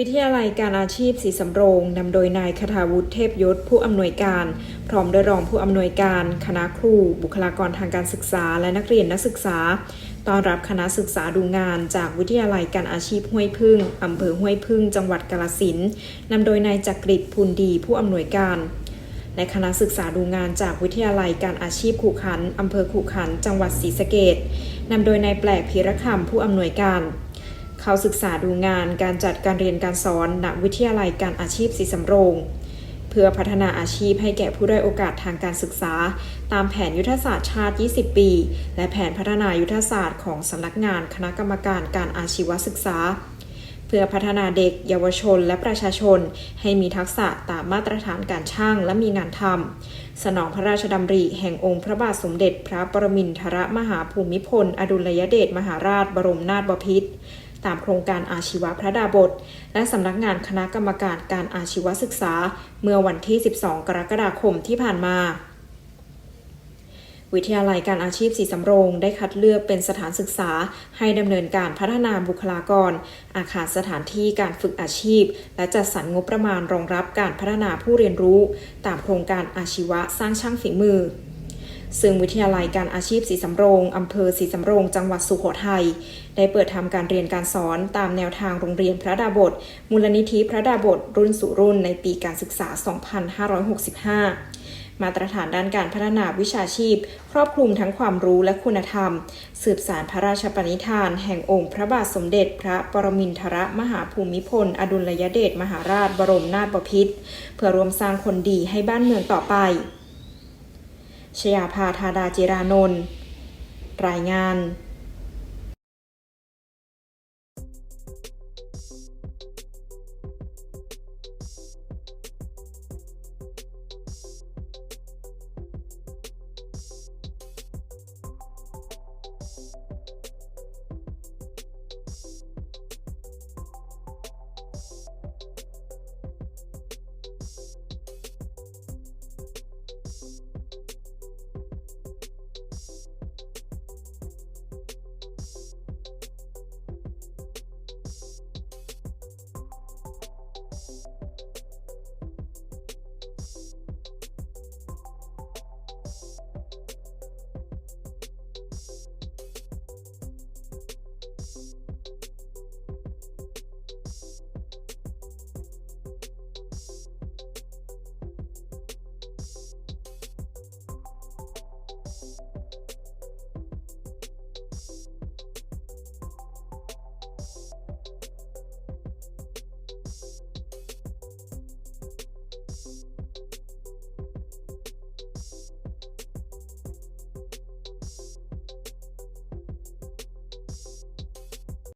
วิทยาลัยการอาชีพศรีสำโรงนำโดยนายคทาวุฒิเทพยศผู้อำนวยการ พร้อมด้วยรองผู้อำนวยการ คณะครู บุคลากรทางการศึกษา และนักเรียนนักศึกษาต้อนรับคณะศึกษาดูงานจากวิทยาลัยการอาชีพห้วยพึ่งอำเภอห้วยพึ่ง จังหวัดกาฬสินนำโดยนายจักริดพูนดีผู้อำนวยการ และคณะศึกษาดูงานจากวิทยาลัยการอาชีพขุขันอำเภอขุขัน จังหวัดศรีสะเกดนำโดยนายแปลกพีรคำผู้อำนวยการ เขาศึกษาดูงานการจัดการเรียนการสอนณวิทยาลัยการอาชีพศรีสำโรง เพื่อพัฒนาอาชีพให้แก่ผู้ได้โอกาสทางการศึกษา ตามแผนยุทธศาสตร์ชาติ 20 ปี และแผนพัฒนายุทธศาสตร์ของสำนักงานคณะกรรมการการอาชีวศึกษา เพื่อพัฒนาเด็ก เยาวชน และประชาชน ให้มีทักษะตามมาตรฐานการช่างและมีงานทำสนองพระราชดำริแห่งองค์พระบาทสมเด็จ พระปรมินทรมหาภูมิพล อดุลยเดชมหาราชบรมนาถบพิตร ตามโครงการอาชีวพระดาบท และสำนักงานคณะกรรมการการอาชีวศึกษา เมื่อวันที่ 12 กรกฎาคมที่ผ่านมาวิทยาลัยการอาชีพศรีสำโรงได้คัดเลือกเป็นสถานศึกษาให้ดำเนินการพัฒนาบุคลากร อาคารสถานที่การฝึกอาชีพ และจัดสรรงบประมาณรองรับการพัฒนาผู้เรียนรู้ ตามโครงการอาชีวะสร้างช่างฝีมือ ซึ่งวิทยาลัยการอาชีพศรีสำโรงอำเภอศรีสำโรงจังหวัดสุโขทัยได้เปิดทำการเรียนการสอนตามแนวทางโรงเรียนพระดาบท มูลนิธิพระดาบท รุ่นสู่รุ่นในปีการศึกษา 2565มาตรฐานด้านการพัฒนาวิชาชีพ ครอบคลุมทั้งความรู้และคุณธรรม สืบสารพระราชปณิธาน แห่งองค์พระบาทสมเด็จ พระปรมินทรมหาภูมิพล อดุลยเดชมหาราชบรมนาถบพิตรเพื่อรวมสร้างคนดีให้บ้านเมืองต่อไป ชยาภาธาดาจิรานนท์รายงาน